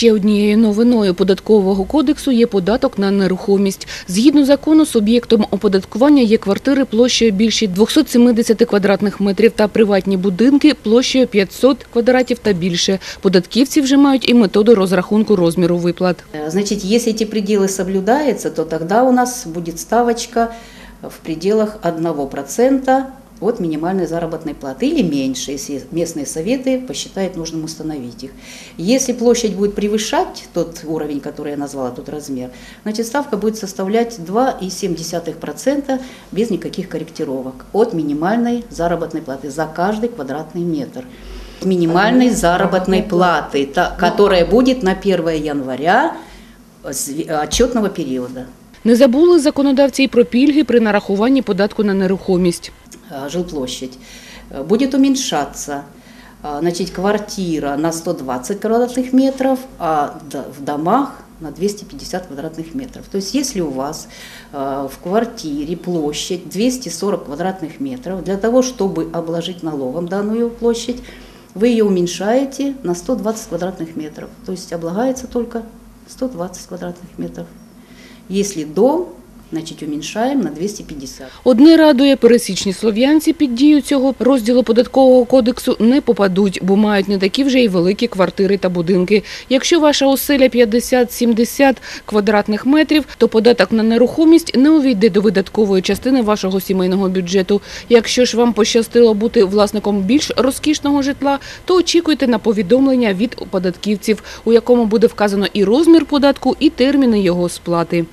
Ще однією новиною податкового кодексу є податок на нерухомість. Згідно закону, суб'єктом оподаткування є квартири площею більше 270 квадратних метрів та приватні будинки площею 500 квадратів та більше. Податківці вже мають і методу розрахунку розміру виплат. Э, Значит, если эти пределы соблюдаются, то тогда у нас будет ставочка в пределах 1% от минимальной заработной платы или меньше, если местные советы посчитают нужным установить их. Если площадь будет превышать тот уровень, который я назвала, тот размер, значит ставка будет составлять 2,7% без никаких корректировок от минимальной заработной платы за каждый квадратный метр минимальной заработной платы, та- которая будет на 1 января с ви- отчетного периода. Не забули законодавці й про пільги при нарахуванні податку на нерухомість. Э, жилплощадь, э, будет уменьшаться а, значит, квартира на 120 квадратных метров, а в домах на 250 квадратных метров. То есть если у вас э, в квартире площадь 240 квадратных метров, для того, чтобы обложить налогом данную площадь, вы ее уменьшаете на 120 квадратных метров. То есть облагается только 120 квадратных метров. Если дом, значит уменьшаем на 250. Одне радує, пересічні слов'янці під дію цього розділу податкового кодексу не попадуть, бо мають не такі вже й великі квартири та будинки. Якщо ваша оселя 50-70 квадратних метрів, то податок на нерухомість не увійде до видаткової частини вашого сімейного бюджету. Якщо ж вам пощастило бути власником більш розкішного житла, то очікуйте на повідомлення від податківців, у якому буде вказано і розмір податку, і терміни його сплати.